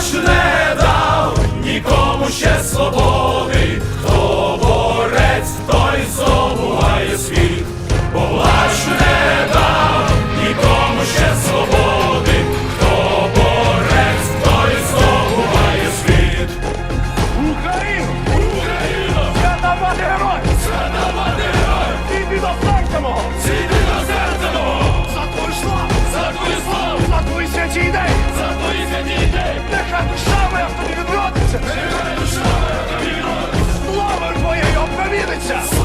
Rush Russia.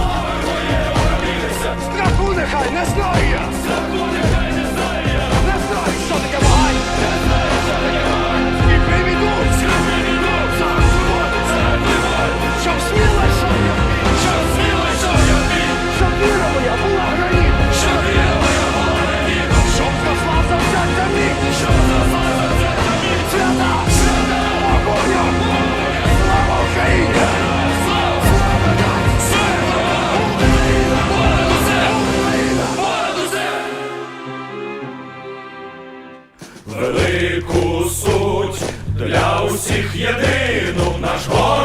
велику суть для усіх єдину наш город.